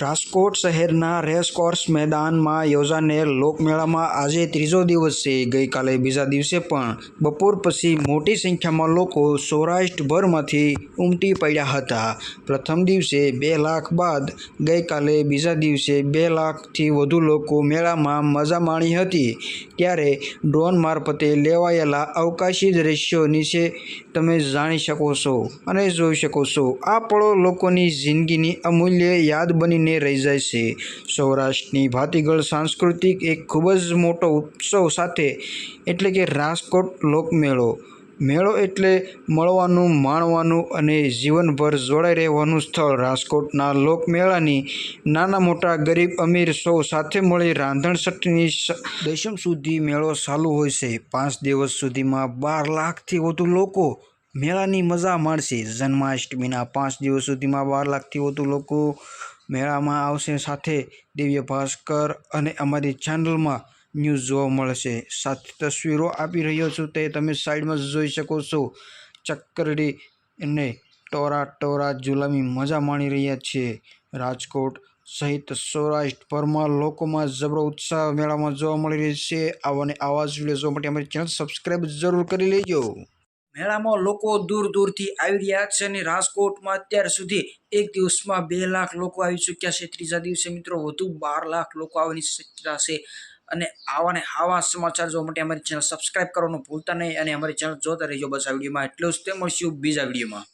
રાજકોટ શહેરના રેસકોર્સ મેદાનમાં યોજાનેર લોકમેળામાં આજે ત્રીજો દિવસ છે. ગઈકાલે બીજા દિવસે પણ બપોર પછી મોટી સંખ્યામાં લોકો સૌરાષ્ટ્રભરમાંથી ઉમટી પડ્યા હતા. પ્રથમ દિવસે બે લાખ બાદ ગઈકાલે બીજા દિવસે બે લાખથી વધુ લોકો મેળામાં મજા માણી હતી. ત્યારે ડ્રોન મારફતે લેવાયેલા અવકાશી દ્રશ્યો નીચે તમે જાણી શકો છો અને જોઈ શકો છો. આ પળો લોકોની જિંદગીની અમૂલ્ય યાદ બનીને રહી જાય છે. સૌરાષ્ટ્રની ભાતીગળ સાંસ્કૃતિક એક ખૂબ જ મોટો ઉત્સવ સાથે એટલે કે રાજકોટ લોકમેળો. મેળો એટલે મળવાનું, માણવાનું અને જીવનભર જોડાઈ રહેવાનું સ્થળ. રાજકોટના લોકમેળાની નાના મોટા ગરીબ અમીર સૌ સાથે મળી રાંધણસટની દશમ સુધી મેળો ચાલુ હોય છે. પાંચ દિવસ સુધીમાં બાર લાખથી વધુ લોકો મેળાની મજા માણશે. જન્માષ્ટમીના પાંચ દિવસ સુધીમાં બાર લાખથી વધુ લોકો મેળામાં આવશે. સાથે દિવ્ય ભાસ્કર અને અમારી ચેનલમાં ન્યૂઝ જોવા મળશે. સાથે તસવીરો આપી રહ્યો છું. તે તમે સાઈડમાં જોઈ શકો છો. ચક્કરડી અને ટોરા ટોરા જુલામી મજા માણી રહ્યા છે. રાજકોટ સહિત સૌરાષ્ટ્રભરમાં લોકોમાં જબરો ઉત્સાહ મેળામાં જોવા મળી રહ્યો છે. આવાને આવા જ વીડિયો જોવા માટે અમારી ચેનલ સબસ્ક્રાઈબ જરૂર કરી લેજો. મેળામાં લોકો દૂર દૂરથી આવી રહ્યા છે અને રાજકોટમાં અત્યાર સુધી એક દિવસમાં બે લાખ લોકો આવી ચૂક્યા છે. ત્રીજા દિવસે મિત્રો વધુ બાર લાખ લોકો આવવાની શક્યતા છે. અને આવા ને આવા સમાચાર જોવા માટે અમારી ચેનલ સબસ્ક્રાઇબ કરવાનું ભૂલતા નહીં અને અમારી ચેનલ જોતા રહેજો. બસ આ વિડીયોમાં એટલું જ. તે મળશું બીજા વિડીયોમાં.